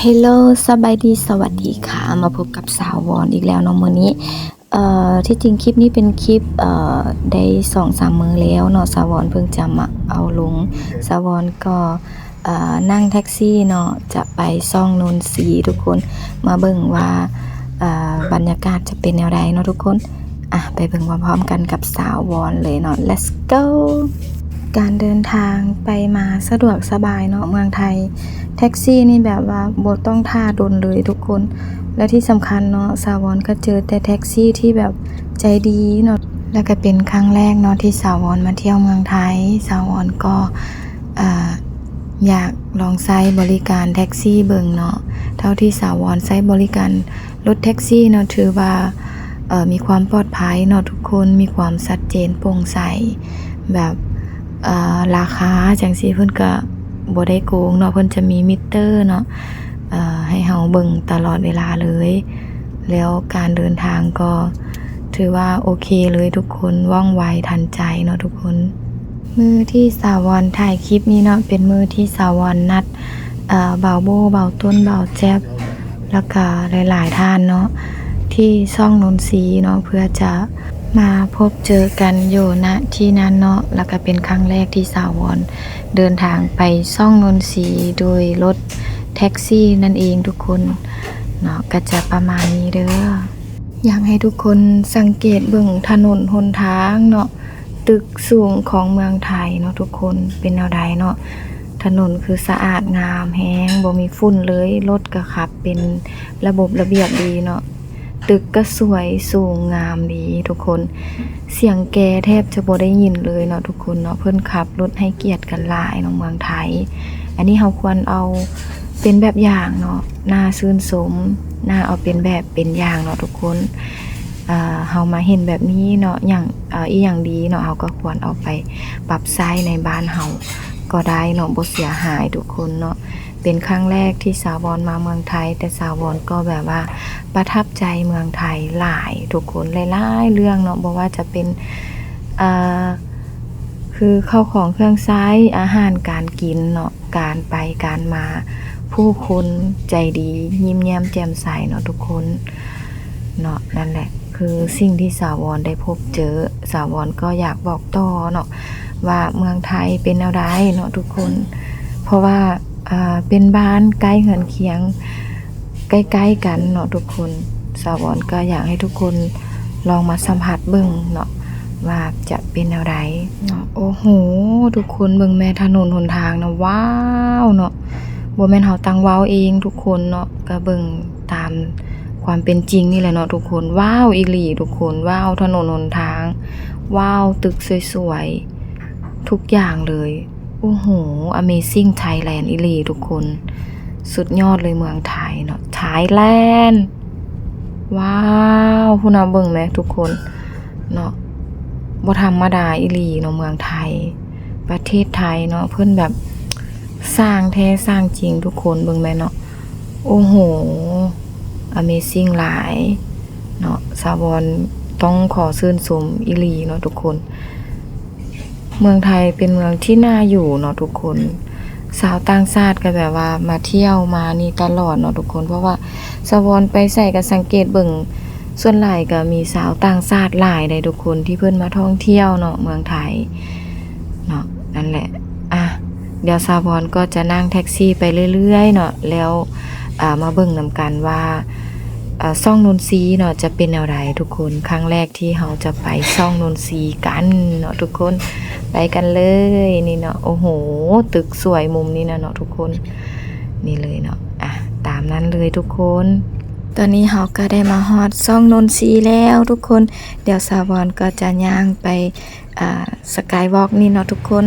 เฮลโลสบายดี สวัสดีค่ะ มาพบกับสาววอนอีกแล้วเนาะมื้อนี้ เอ่อ ที่จริงคลิปนี้เป็นคลิป เอ่อ ได้2-3มื้อแล้วเนาะสาววอนเพิ่งจะมาเอาลง สาววอนก็ เอ่อ นั่งแท็กซี่เนาะ จะไปซ่องนนทรีย์ทุกคน มาเบิ่งว่า เอ่อ บรรยากาศจะเป็นแนวใดเนาะทุกคน อะ ไปเบิ่งพร้อมๆกันกับสาววอนเลยเนาะ let's go การเดินทางไปมาสะดวกสบายเนาะเมืองไทย แท็กซี่นี่แบบว่าบ่ต้องท่าดนเลยทุกคน และที่สำคัญเนาะสาวอนก็เจอแต่แท็กซี่ที่แบบใจดีเนาะแล้วก็เป็นครั้งแรกเนาะที่สาวอนมาเที่ยวเมืองไทย สาวอนก็อ่าอยากลองใช้บริการแท็กซี่เบิงเนาะเท่าที่สาวอนใช้บริการรถแท็กซี่เนาะถือว่ามีความปลอดภัยเนาะทุกคนมีความชัดเจนโปร่งใสแบบ ราคาจังซี่เพิ่นก็บ่ได้โกงเนาะเพิ่นจะมีมิเตอร์เนาะให้เฮาเบิ่งตลอดเวลาเลย แล้วการเดินทางก็ถือว่าโอเคเลยทุกคนว่องไวทันใจเนาะทุกคน มือที่สาวอนถ่ายคลิปนี้เนาะเป็นมือที่สาวอนนัดเบาโบเบาต้นเบาแจ๊บแล้วก็หลาย ๆ ท่านเนาะที่ช่องนนทรีเนาะเพื่อจะ มาพบเจอกันอยู่ณที่นั้นเนาะแล้วก็เป็นครั้งแรกที่สาวอนเดินทางไปซ่องนนทรีโดยรถแท็กซี่นั่นเองทุกคนเนาะก็จะประมาณนี้เด้ออยากให้ทุกคนสังเกตเบิ่งถนนหนทางเนาะตึกสูงของเมืองไทยเนาะทุกคนเป็นแนวใดเนาะถนนคือสะอาดงามแฮงบ่มีฝุ่นเลยรถก็ขับเป็นระบบระเบียบดีเนาะ ตึกก็สวยสูงงามดีทุกคน เสียงแกแทบจะบ่ได้ยินเลยเนาะทุกคนเนาะเพิ่อนขับรถให้เกียรติกันหลายเนาะเมืองไทย อันนี้เราควรเอาเป็นแบบอย่างเนาะน่าชื่นสมน่าเอาเป็นแบบเป็นอย่างเนาะทุกคนเอ่อเฮามาเห็นแบบนี้เนาะอย่างอีอย่างดีเนาะเฮาก็ควรเอาไปปรับใช้ในบ้านเฮา ก็ได้เนาะบ่เสียหายทุกคนเนาะเป็นครั้งแรกที่สาวรมาเมืองไทย แต่สาวรก็แบบว่า ประทับใจเมืองไทยหลายทุกคนหลายๆเรื่องเนาะบอกว่าจะเป็นคือเข้าของเครื่องใช้อาหารการกินเนาะการไปการมาผู้คนใจดียิ้มแย้มแจ่มใสเนาะทุกคนเนาะนั่นแหละ คือสิ่งที่สาวรได้พบเจอสาวรก็อยากบอกต่อเนาะ ว่าเมืองไทยเป็นอะไรเนาะทุกคน เพราะว่าเป็นบ้านใกล้เหือนเคียง ใกล้ๆกันเนาะทุกคนสาวรก็อยากให้ทุกคนลองมาสัมผัสเบิ่งเนาะว่าจะเป็นแนวใดเนาะโอ้โห ทุกคนเบิ่งแม่ถนนหนทางนะว้าวเนาะบ่แม่นเฮาตังว้าวเองทุกคนเนาะก็เบิ่งตามความเป็นจริงนี่แหละเนาะทุกคนว้าวอีหลีทุกคนว้าวถนนหนทาง ว้าวตึกสวยๆ ทุกอย่างเลย โอ้โห Amazing Thailand อีหลีทุกคน สุดยอดเลยเมืองไทยเนาะไทยแลนด์ว้าวผู้นาเบิ่งไหมทุกคนเนาะบ่ธรรมดาอีหลีเนาะเมืองไทย ประเทศไทยเนาะเพิ่อนแบบสร้างแท้สร้างจริงทุกคนเบิ่งไหมเนาะโอ้โห Amazing หลายเนาะสาวรต้องขอชื่นชมอีหลีเนาะทุกคน เมืองไทยเป็นเมืองที่น่าอยู่เนาะทุกคน สาวต่างชาติก็แบบว่ามาเที่ยวมานี่ตลอดเนาะทุกคน เพราะว่าสวอนไปใส่ก็สังเกตเบิ่งส่วนหลายก็มีสาวต่างชาติหลายได้ทุกคนที่เพิ่นมาท่องเที่ยวเนาะเมืองไทยเนาะนั่นแหละอะเดี๋ยวสาวอนก็จะนั่งแท็กซี่ไปเรื่อยๆเนาะแล้วมาเบิ่งนำกันว่า ซ่องนนทรีเนาะจะเป็นแนวใดทุกคนครั้งแรกที่เราจะไปซ่องนนทรีกันเนาะทุกคนไปกันเลยนี่เนาะโอ้โห ตึกสวยมุมนี้นะเนาะทุกคนนี่เลยเนาะอะตามนั้นเลยทุกคน ตอนนี้เราก็ได้มาฮอดซ่องนนทรีแล้วทุกคน เดี๋ยวสาวรก็จะย่างไปสกายวอล์กนี่เนาะทุกคน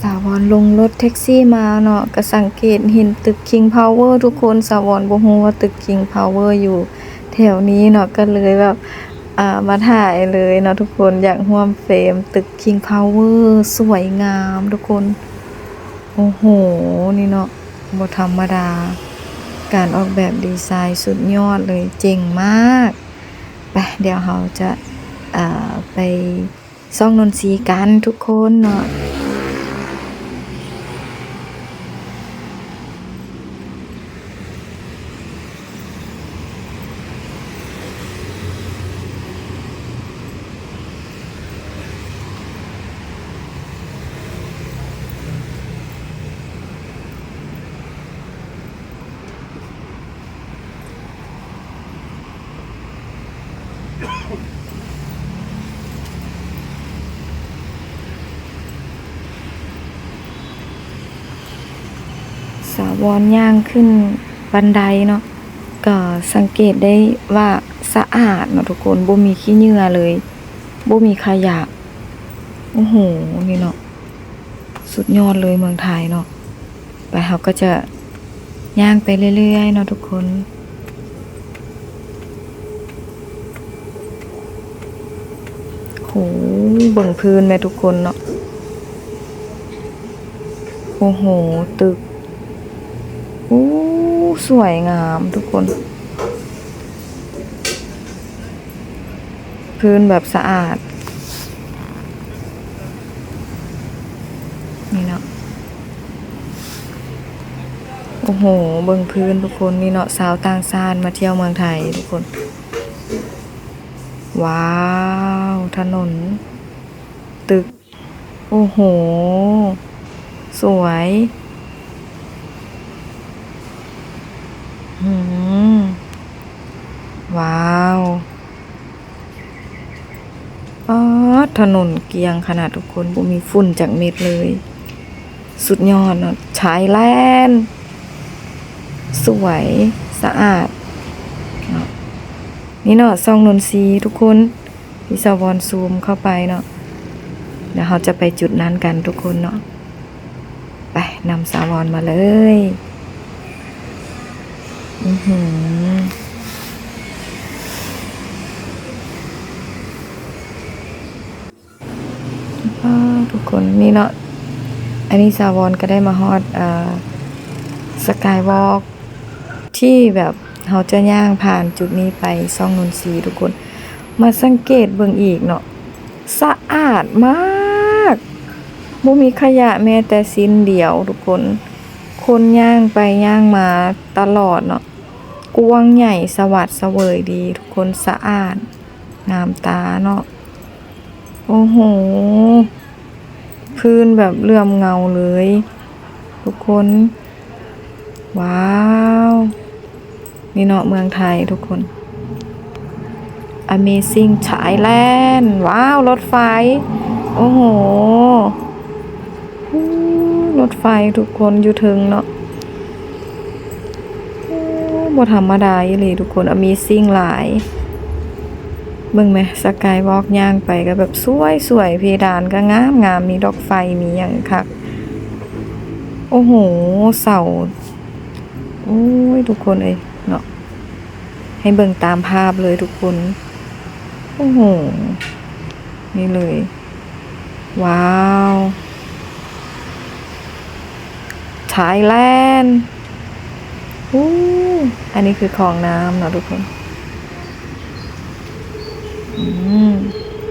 สาวรลงรถแท็กซี่มาเนาะก็สังเกตเห็นตึก King Power ทุกคนสาวรบ่ฮู้ว่าตึก King Power อยู่แถวนี้เนาะก็เลยแบบอ่ามาถ่ายเลยเนาะทุกคนอยากร่วมเฟรมตึก King Power สวยงามทุกคน โอ้โห นี่เนาะบ่ธรรมดา การออกแบบดีไซน์สุดยอดเลยเจ๋งมากไปเดี๋ยวเราจะาไปซ่องนนทรีกันทุกคนเนาะ สาวรย่างขึ้นบันไดเนาะก็สังเกตได้ว่าสะอาดเนาะทุกคนบ่มีขี้เหงื่อเลยบ่มีขยะโอ้โหนี่เนาะสุดยอดเลยเมืองไทยเนาะไปเขาก็จะย่างไปเรื่อยๆเนาะทุกคนโหเบิ่งพื้นแม่ทุกคนเนาะโอ้โห ตึก สวยงามทุกคน พื้นแบบสะอาด นี่เนาะโอ้โห เบิ่งพื้นทุกคนนี่เนาะสาวต่างชาติมาเที่ยวเมืองไทยทุกคน ว้าว ถนน ตึก โอ้โห สวย อืม ว้าวอ๋อถนนเกียงขนาดทุกคนบ่มีฝุ่นจากเม็ดเลย สุดยอดเนาะชายแลนด์สวยสะอาด นี่เนาะซองนนทรีทุกคนพี่สาวรซูมเข้าไปเนาะเดี๋ยวเราจะไปจุดนั้นกันทุกคนเนาะไปนำสาวรมาเลย อือหืออ้าว ทุกคนนี่เนาะอันนี้สาวอนก็ได้มาฮอดอ่าสกายวอล์กที่แบบเราจะย่างผ่านจุดนี้ไปซ่องนนทรีทุกคน มาสังเกตเบิ่งอีกเนาะสะอาดมากบ่มีขยะแม้แต่สิ้นเดียวทุกคน คนย่างไปย่างมาตลอดเนาะกวางใหญ่สวัสดเสวยดี ทุกคนสะอาด งามตาเนาะโอ้โห พื้นแบบเลื่อมเงาเลย ทุกคน ว้าว นี่เนาะเมืองไทยทุกคน Amazing Thailand ว้าว รถไฟ โอ้โห รถไฟทุกคนอยู่ถึงเนาะบ่ธรรมดาอีหลีทุกคน Amazing หลาย เบิ่งไหมสกายวอล์กย่างไปก็แบบสวยสวยเพดานก็งามงามมีดอกไฟมีอย่างคัก โอ้โหเสาโอ้ยทุกคนเอ้ยเนาะให้เบิ่งตามภาพเลยทุกคน โอ้โห นี่เลย ว้าวไทยแลนด์อู้อันนี้คือคลองน้ำเนาะทุกคน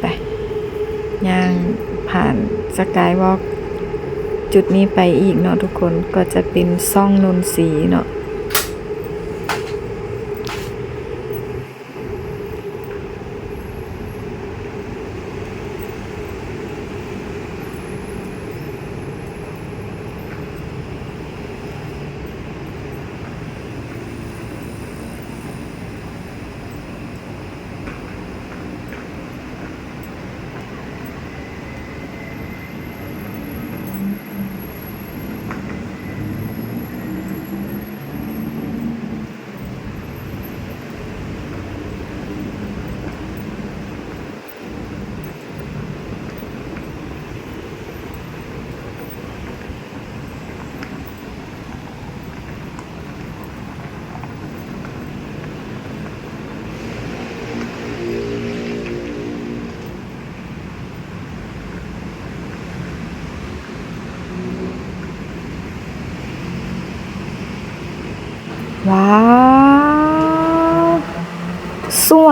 ไปย่างผ่านสกายวอล์กจุดนี้ไปอีกเนาะทุกคนก็จะเป็นซ่องนนทรีเนาะ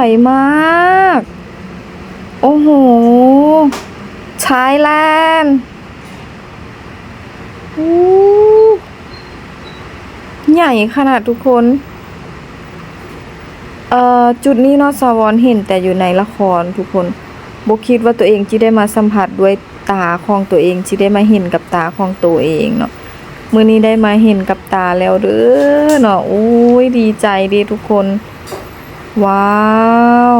วยมาก โอ้โหชายแลนด์ใหญ่ขนาดทุกคน เอ่อ จุดนี้นาะสาวรเห็นแต่อยู่ในละครทุกคนบคิดว่าตัวเองจะได้มาสัมผัสด้วยตาของตัวเองจะได้มาเห็นกับตาของตัวเองเนาะมื้อนี้ได้มาเห็นกับตาแล้วเด้อเนาะโอ้ยดีใจดีทุกคน ว้าว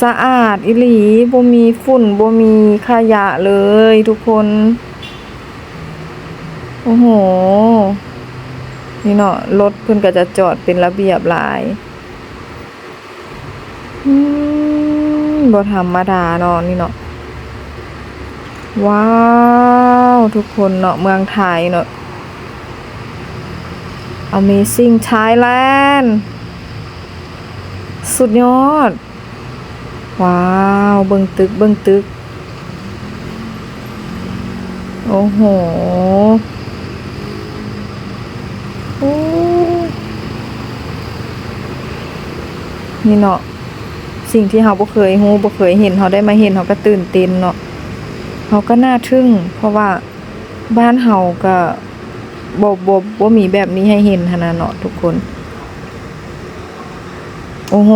สะอาดอิหลีบ่มีฝุ่นบ่มีขยะเลยทุกคน โอ้โห นี่เนาะรถเพิ่นก็จะจอดเป็นระเบียบหลายอืมบ่ธรรมดาเนาะนี่เนาะว้าว ทุกคนเนาะเมืองไทยเนาะ Amazing Thailand สุดยอด ว้าว เบิ่งตึก เบิ่งตึก โอ้โหโอ้นี่เนาะสิ่งที่เราบ่เคยฮู้บ่เคยเห็นเราได้มาเห็นเราก็ตื่นเต้นเนาะเราก็น่าทึ่ง เพราะว่าบ้านเฮาก็บ่บ่บ่มีแบบนี้ให้เห็นหันน่ะเนาะทุกคน โอ้โห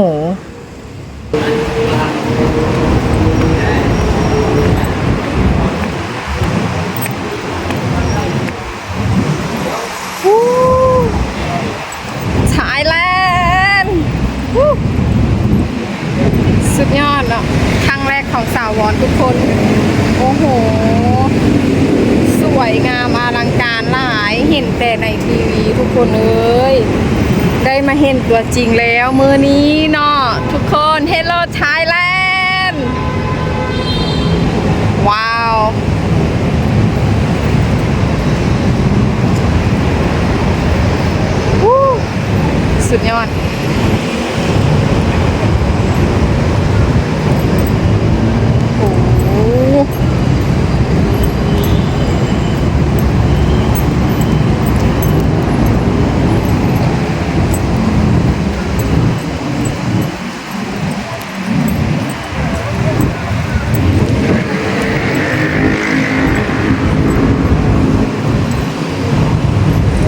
ไทยแลนด์สุดยอดเนาะครั้งแรกของสาววอนทุกคน โอ้โห สวยงามอลังการหลาย เห็นแต่ในทีวีทุกคนเอ้ย ได้มาเห็นตัวจริงแล้วมือนี้เนาะทุกคนเฮลโลไทยแลนด์ว้าว สุดยอด โอ้โห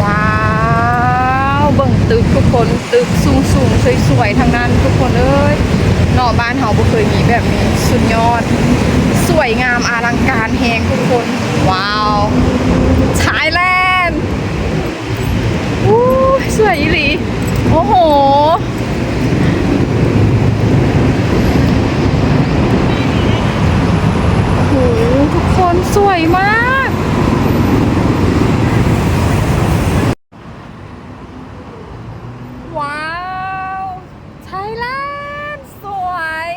ว้าวเบิ่งตึกทุกคนตึกสูงสูงๆสวยๆทางนั้นทุกคนเอ้ยเนอกบ้านเฮาบ่เคยมีแบบนี้ สุดยอด สวยงามอลังการแฮงทุกคน ว้าวไทยแลนด์อู้สวย อีหลี โอ้โห โอ้โห ทุกคนสวยมาก ว้าวไทยแลนด์สวย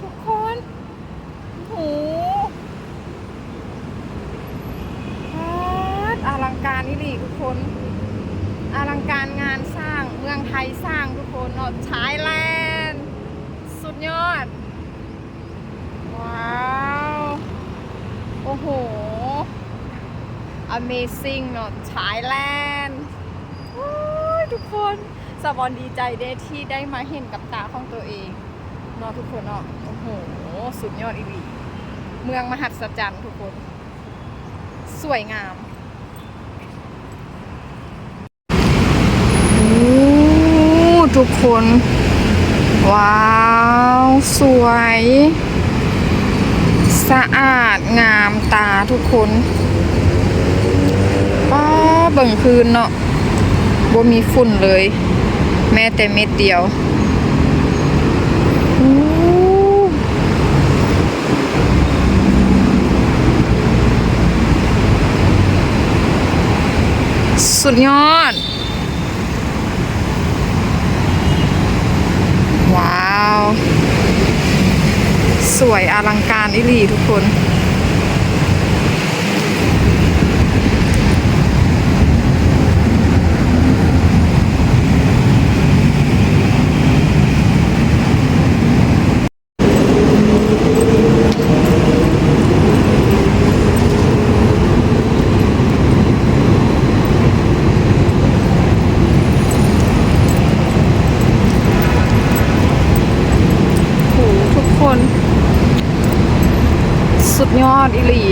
ทุกคนโอ้โหฮัดอลังการนี่ดิทุกคน อลังการงานสร้างเมืองไทยสร้างทุกคนเนาะไทยแลนด์สุดยอด ว้าว โอ้โห Amazing เนาะ Thailand โอ้ยทุกคนสวอนดีใจเด้ที่ได้มาเห็นกับตาของตัวเองเนาะทุกคนเนาะโอ้โห สุดยอดอีหลีเมืองมหัศจรรย์ทุกคน สวยงาม โอ้ ทุกคน ว้าว สวย สะอาดงามตาทุกคนป้าเบิ่งคืนเนาะบ่มีฝุ่นเลย แม้แต่เม็ดเดียวสุดยอด ว้าว สวยอลังการอิลีทุกคน โหทุกคน สุดย อดอิลี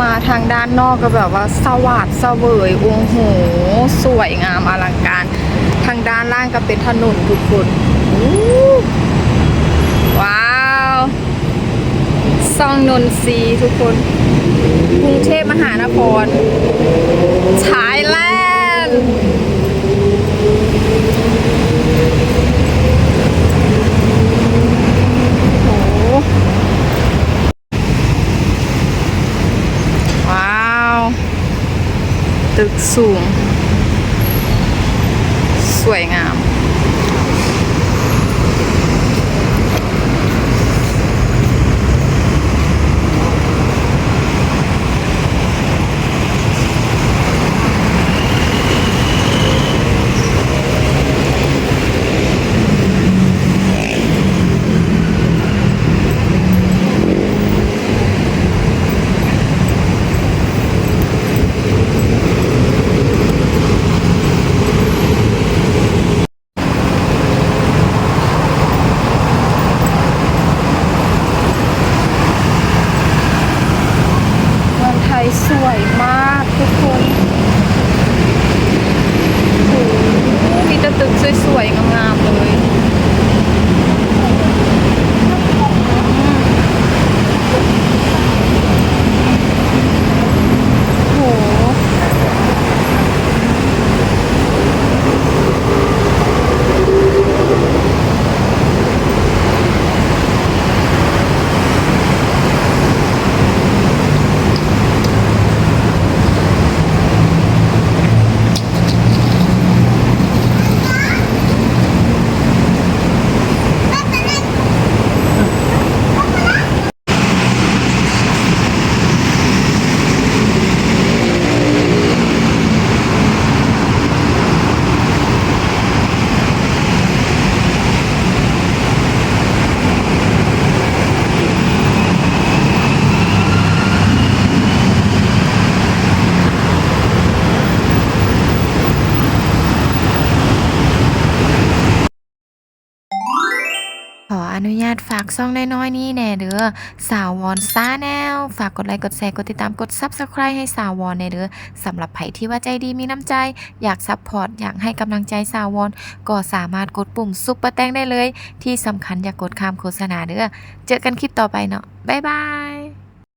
มาทางด้านนอกก็แบบว่าสวัสดเสวยโอ้โหสวยงามอลังการ ทางด้านล่างก็เป็นถนนทุกคนว้าวซองนนทรีทุกคนกรุงเทพมหานครไทยแลนด์ ตึกสูง สวยงาม เมืองไทยสวยมากทุกคนโอ้โหมีแต่ตึกสวยๆ งามๆ เลยโอ้โห ข ออนุญาตฝากซ่องน้อยๆนี้แน่เด้อสาววอนซาแนลฝากกดไลค์กดแชร์กดติดตามกด Subscribe ให้สาววอนแน่เด้อสำหรับไผที่ว่าใจดีมีน้ำใจ อยากซัพพอร์ตอยากให้กำลังใจสาววอนก็สามารถกดปุ่มซุปเปอร์แตงได้เลย ที่สำคัญอย่ากกดข้ามโฆษณาเด้อเจอกันคลิปต่อไปเนาะบ๊ายบาย